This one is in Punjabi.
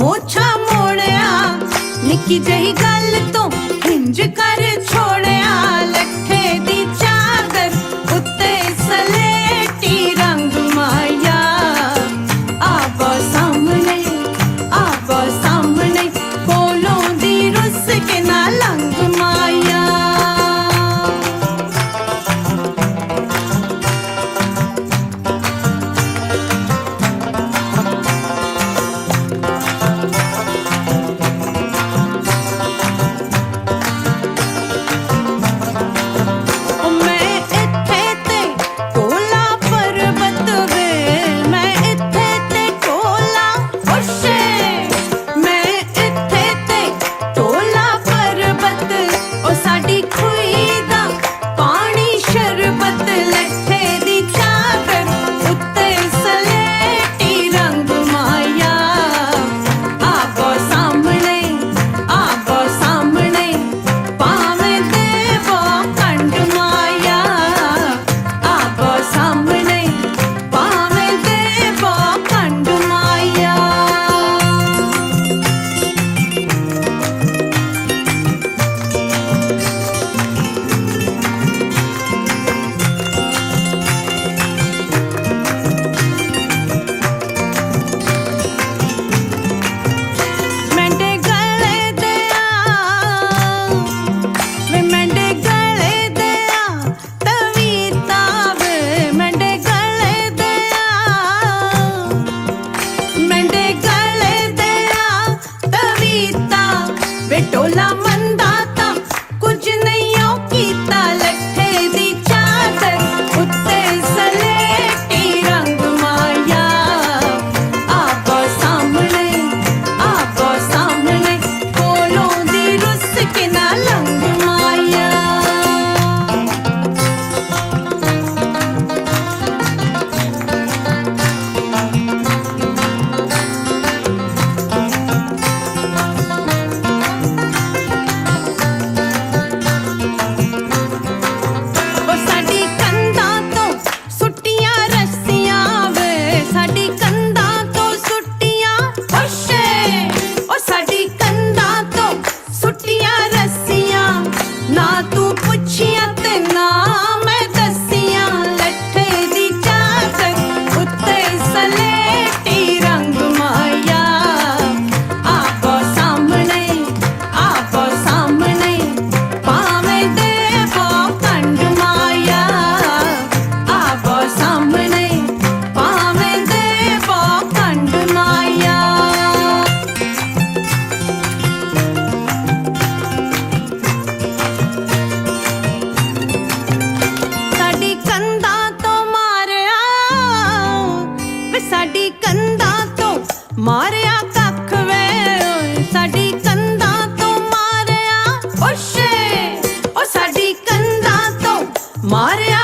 मोछा मोड़या निकी जही गल तो हिंज कर ਮਾਰਿਆ ਕੱਖ ਵੇ ਸਾਡੀ ਕੰਧਾਂ ਤੋਂ ਮਾਰਿਆ ਓਸ਼ੇ ਓ ਸਾਡੀ ਕੰਧਾਂ ਤੋਂ ਮਾਰਿਆ